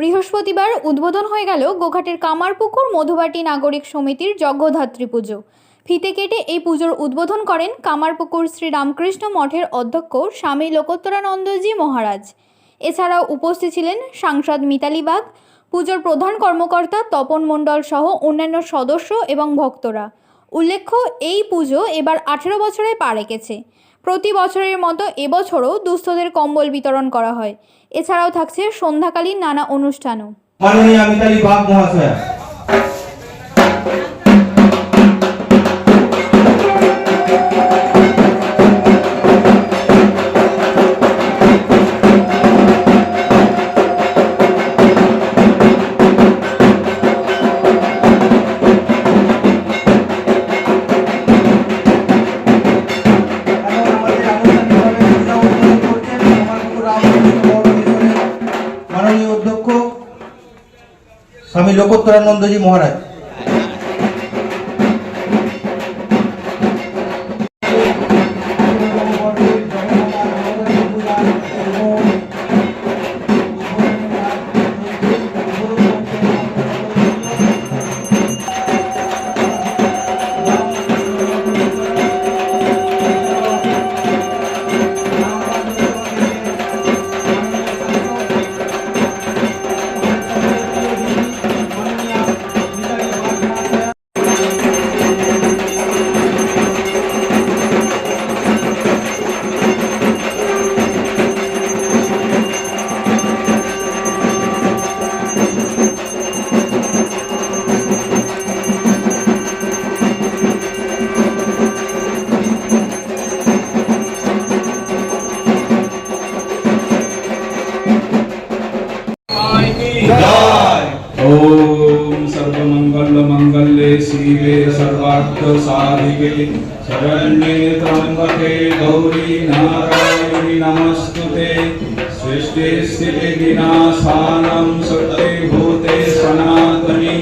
বৃহস্পতিবার উদ্বোধন হয়ে গেল গোঘাটের কামারপুকুর মধুবাটি নাগরিক সমিতির যজ্ঞধাত্রী পুজো। ফিতে কেটে এই পুজোর উদ্বোধন করেন কামারপুকুর শ্রী রামকৃষ্ণ মঠের অধ্যক্ষ স্বামী লোকোত্তরানন্দজি মহারাজ। এছাড়াও উপস্থিত ছিলেন সাংসদ মিতালি বাগ, পুজোর প্রধান কর্মকর্তা তপন মণ্ডল সহ অন্যান্য সদস্য এবং ভক্তরা। উল্লেখ্য, এই পুজো এবার আঠেরো বছরে পা রেখেছে প্রতি বছরের মতো এবছরও দুস্থদের কম্বল বিতরণ করা হয়। এছাড়াও থাকছে সন্ধ্যাকালীন নানা অনুষ্ঠানও। মাননীয় মহাশয়া। লোকোত্তরানন্দজি মহারাজ। सर्वार्थसाधिके शरण्ये त्र्यम्बके गौरी नारायणी नमस्तुते। सृष्टि स्थिति विनाशानं सत्ये भूते सनातनी।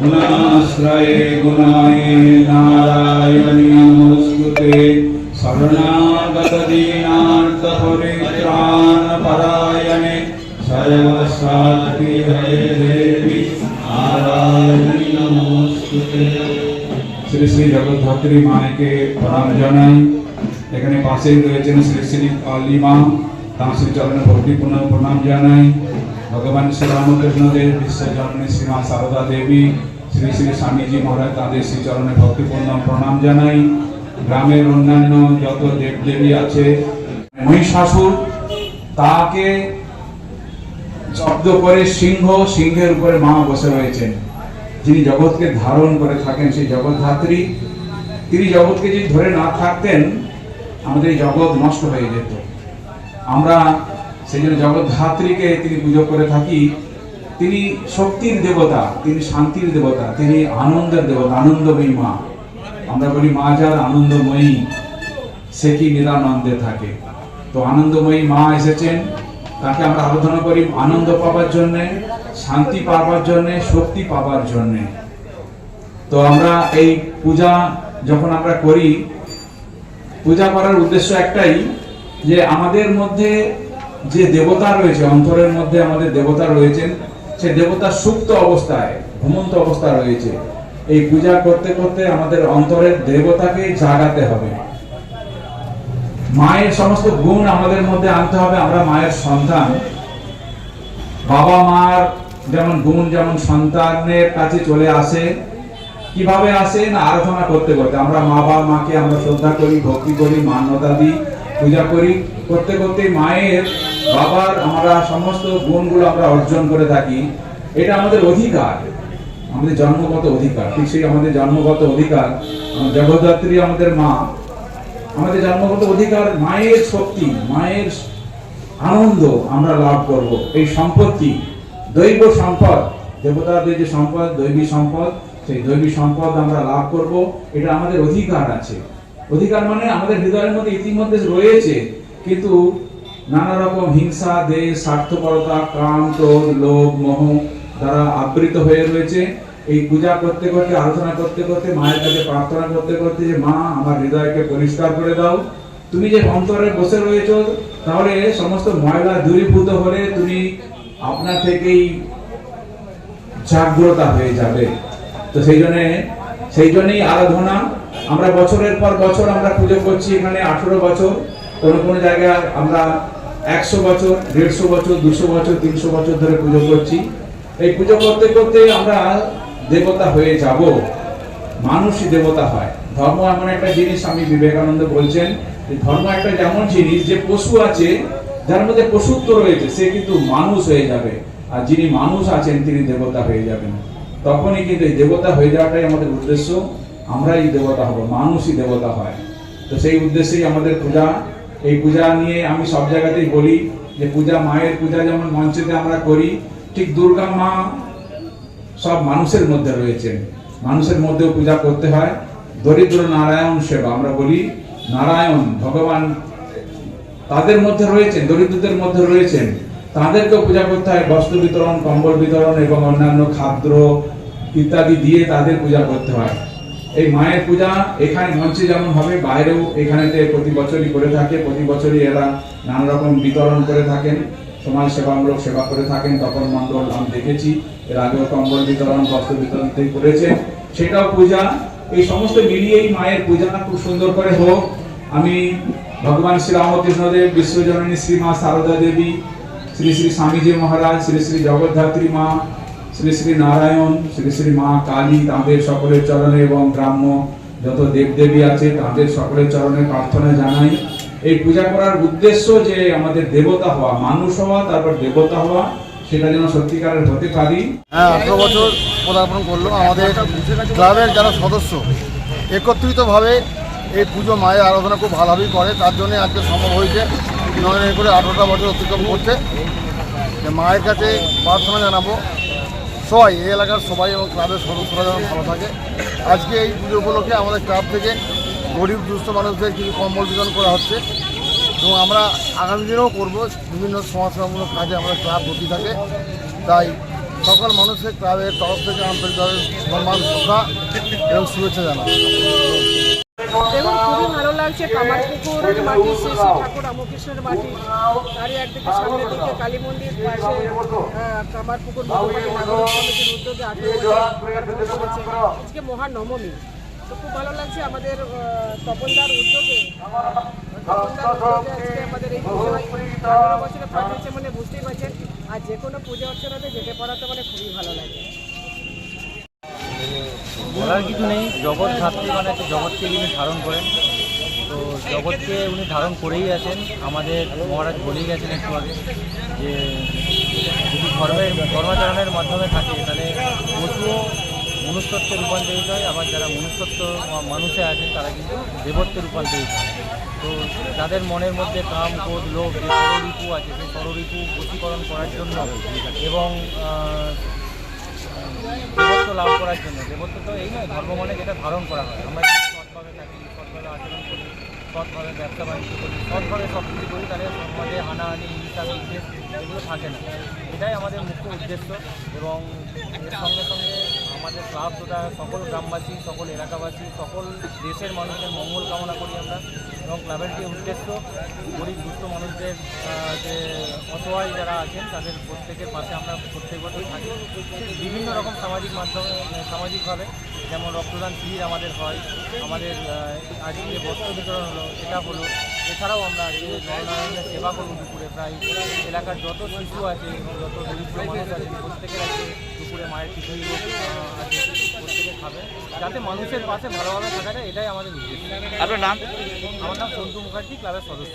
गुणाश्रये गुणाये नारायणी नमस्तुते। शरणागत नमस्तु ते परायणे सर्वसात्ति हरे देवी नारायणी नमस्तुते। শ্রী শ্রী জগদ্ধাত্রী মাকে প্রণাম জানাই। এখানে পাশেই রয়েছেন শ্রী শ্রী কালী মা। তাঁর শ্রী চরণে ভক্তিপূর্ণ প্রণাম জানাই। ভগবান শ্রী রামকৃষ্ণ দেব বিশ্বজননী শ্রীমা সারদা দেবী, শ্রী শ্রী স্বামীজি মহারাজ, তাদের শ্রী চরণে ভক্তিপূর্ণ প্রণাম জানাই। গ্রামের অন্যান্য যত দেবদেবী আছে, মহিষাসুর, তাকে জব্দ করে সিংহ, সিংহের উপরে মা বসে রয়েছেন। যিনি জগৎকে ধারণ করে থাকেন, সেই জগৎধাত্রী তিনি জগৎকে যদি ধরে না থাকতেন, আমাদের এই জগৎ নষ্ট হয়ে যেত। আমরা সেই জন্য জগৎধাত্রীকে তিনি পুজো করে থাকি। তিনি শক্তির দেবতা, তিনি শান্তির দেবতা, তিনি আনন্দের দেবতা, আনন্দময়ী মা। আমরা বলি, মা যার আনন্দময়ী, সে কি নিরানন্দে থাকে? তো আনন্দময়ী মা এসেছেন। তাকে আমরা আরাধনা করি আনন্দ পাবার জন্য, শান্তি পাবার জন্য, শক্তি পাবার জন্য। তো আমরা এই পূজা যখন আমরা করি, পূজা করার উদ্দেশ্য একটাই যে আমাদের মধ্যে যে দেবতা রয়েছে, অন্তরের মধ্যে আমাদের দেবতা রয়েছেন, সে দেবতা সুপ্ত অবস্থায়, ঘুমন্ত অবস্থা রয়েছে। এই পূজা করতে করতে আমাদের অন্তরের দেবতাকে জাগাতে হবে। মায়ের সমস্ত গুণ আমাদের মধ্যে আনতে হবে, আমরা মায়ের সন্তান। বাবা মার যেমন গুণ, যেমন সন্তানের কাছে চলে আসে, কীভাবে আসে না আরাধনা করতে করতে। আমরা মা বাবা মাকে আমরা শ্রদ্ধা করি, ভক্তি করি, মান্যতা দিই, পূজা করি। করতে করতে মায়ের, বাবার আমরা সমস্ত গুণগুলো আমরা অর্জন করে থাকি। এটা আমাদের অধিকার। আমাদের জন্মগত অধিকার। ঠিক সেই আমাদের জন্মগত অধিকার। জগদ্ধাত্রী আমাদের মা। আমাদের জন্মগত অধিকার, মায়ের শক্তি, মায়ের আনন্দ আমরা লাভ করব। এই সম্পত্তি, দৈব সম্পদ, দেবতাদের যে সম্পদ, দৈবী সম্পদ, সেই দৈবী সম্পদ আমরা লাভ করব। এটা আমাদের অধিকার আছে। অধিকার মানে আমাদের হৃদয়ের মধ্যে ইতিমধ্যে রয়েছে, কিন্তু নানা রকম হিংসা, দেশ, স্বার্থপরতা ক্রোধ লোভ, মোহ দ্বারা আবৃত হয়ে রয়েছে। এই পূজা করতে করতে আলোচনা করতে করতে, মায়ের কাছে প্রার্থনা করতে করতে যে, মা, আমার হৃদয়কে পরিষ্কার করে দাও। তুমি যে অন্তরে বসে রয়েছো, তাহলে সমস্ত ময়লা দূরীভূত হলে তুমি আপনা থেকেই জাগ্রতা হয়ে যাবে। তো সেই জন্যে, সেই জন্যই আরাধনা। আমরা বছরের পর বছর আমরা পুজো করছি এখানে আঠেরো বছর। কোনো কোনো জায়গায় আমরা একশো বছর, দেড়শো বছর, দুশো বছর, তিনশো বছর ধরে পুজো করছি। এই পুজো করতে করতে আমরা দেবতা হয়ে যাব, মানুষই দেবতা হয়। ধর্ম এমন একটা জিনিস, স্বামী বিবেকানন্দ বলছেন ধর্ম একটা যেমন জিনিস, যে পশু আছে, যার মধ্যে পশুত্ব রয়েছে, সে কিন্তু মানুষ হয়ে যাবে। আর যিনি মানুষ আছেন, তিনি দেবতা হয়ে যাবেন। তখনই কিন্তু এই দেবতা হয়ে যাওয়াটাই আমাদের উদ্দেশ্য। আমরাই দেবতা হব, মানুষই দেবতা হয়। তো সেই উদ্দেশ্যেই আমাদের পূজা। এই পূজা নিয়ে আমি সব জায়গাতেই বলি যে পূজা, মায়ের পূজা যেমন মঞ্চেতে আমরা করি, ঠিক দুর্গা মা সব মানুষের মধ্যে রয়েছেন। মানুষের মধ্যেও পূজা করতে হয়। দরিদ্র নারায়ণ সেবা, আমরা বলি নারায়ণ, ভগবান তাদের মধ্যে রয়েছেন, দরিদ্রদের মধ্যে রয়েছেন। তাদেরকেও পূজা করতে হয়, বস্ত্র বিতরণ, কম্বল বিতরণ এবং অন্যান্য খাদ্য ইত্যাদি দিয়ে তাদের পূজা করতে হয়। এই মায়ের পূজা এখানে মঞ্চে যেমন হবে, বাইরেও এখানেতে প্রতি বছরই করে থাকে। প্রতি বছরই এরা নানা রকম বিতরণ করে থাকেন। সমাজ সেবামূলক সেবা করে থাকেন, তপন মণ্ডল আমি দেখেছি। এর আগেও কম্বল বিতরণ, বস্ত্র বিতরণ থেকে করেছেন সেটাও পূজা। এই সমস্ত মিলিয়েই মায়ের পূজা খুব সুন্দর করে হোক। আমি ভগবান শ্রী রামকৃষ্ণদেব, বিশ্বজননী শ্রী মা সারদা দেবী, শ্রী শ্রী স্বামীজি মহারাজ, শ্রী শ্রী জগদ্ধাত্রী মা, শ্রী শ্রী নারায়ণ, শ্রী শ্রী মা কালী, তাঁদের সকলের চরণে এবং গ্রাম্য যত দেবদেবী আছে, তাঁদের সকলের চরণে প্রার্থনা জানাই। এই পূজা করার উদ্দেশ্য যে আমাদের দেবতা হওয়া, মানুষ হওয়া, তারপর দেবতা হওয়া, সেটা যেন সত্যিকারের হতে পারি। হ্যাঁ আঠেরো বছর পদার্পণ করল আমাদের ক্লাবের যারা সদস্য, একত্রিতভাবে এই পুজো মায়ের আরাধনা খুব ভালোভাবেই করে। তার জন্য আজকে সম্ভব হয়েছে নয় করে আঠেরোটা বছর অতিক্রম করছে মায়ের কাছে প্রার্থনা জানাব সবাই, এই এলাকার সবাই এবং ক্লাবের সদস্যরা যেন ভালো থাকে। আজকে এই পুজো উপলক্ষে আমাদের ক্লাব থেকে গরিব, দুস্থ মানুষদের কিছু কম্বল বিতরণ করা হচ্ছে। এবং আমরা আগামী দিনেও করব। বিভিন্ন সমাজসেবামূলক কাজে আমাদের ক্লাব গতি থাকে। তাই সকল মানুষের ক্লাবের তরফ থেকে আন্তরিকভাবে সম্মান, শ্রদ্ধা এবং শুভেচ্ছা কামারপুকুর মাটি। একদিকে দিকে কালী মন্দির মহানবমী। তো খুব ভালো লাগছে আমাদের তপনদার উদ্যোগে। আমাদের পাঠিয়েছে মানে বুঝতেই পারছেন। আর যে কোনো অর্চনাতে যেতে মানে খুবই ভালো লাগে। বলার কিছু নেই, জগৎ মানে একটা জগৎকে ধারণ করেন, তো জগৎকে উনি ধারণ করেই আছেন। আমাদের মহারাজ বলেই গেছেন একটু আগে যে যদি ধর্মের ধর্মাচরণের মাধ্যমে থাকে, তাহলে পশুও মনুষ্যত্বে রূপান্তরিত হয়। আবার যারা মনুষ্যত্ব মানুষে আছেন, তারা কিন্তু দেবত্বে রূপান্তরিত হয়। তো যাদের মনের মধ্যে কাম, ক্রোধ, লোভ, যে ষড়রিপু আছে, সেই ষড়রিপু বশীকরণ করার জন্য এবং দেবত্ব লাভ করার জন্য, দেবত্ব তো এই নয়, ধর্ম মানে যেটা ধারণ করা হয়। আমরা যদি সৎভাবে থাকি, সৎভাবে আচরণ করি, সৎভাবে ব্যবসা বাণিজ্য করি, সৎভাবে সব কিছু করি, তাহলে সমাজে হানাহানি, হিংসা, বিদ্বেষ এগুলো থাকে না। এটাই আমাদের মুখ্য উদ্দেশ্য এবং এর সঙ্গে সঙ্গে আমাদের ক্লাব তথা সকল গ্রামবাসী, সকল এলাকাবাসী, সকল দেশের মানুষের মঙ্গল কামনা করি আমরা এবং ক্লাবের যে উদ্দেশ্য গরিব, দুস্থ মানুষদের যে অসহায় যারা আছেন, তাদের প্রত্যেকের পাশে আমরা প্রত্যেক বছর থাকি। বিভিন্ন রকম সামাজিক মাধ্যমে, সামাজিকভাবে যেমন রক্তদান শিবির আমাদের হয়, আমাদের আজকে বস্ত্র বিতরণ হলো এটা হলো এছাড়াও আমরা নয়নারায়ণের সেবা করব দুপুরে। প্রায় এলাকার যত শিশু আছে এবং যত দরিদ্র মানুষ আছে প্রত্যেকের আছে দুপুরে মায়ের খিচুড়ি আছে প্রত্যেকে খাবে। যাতে মানুষের পাশে ভালোভাবে থাকা যায় এটাই আমাদের উদ্দেশ্য। আপনার নাম? আমার নাম সন্তু মুখার্জি ক্লাবের সদস্য।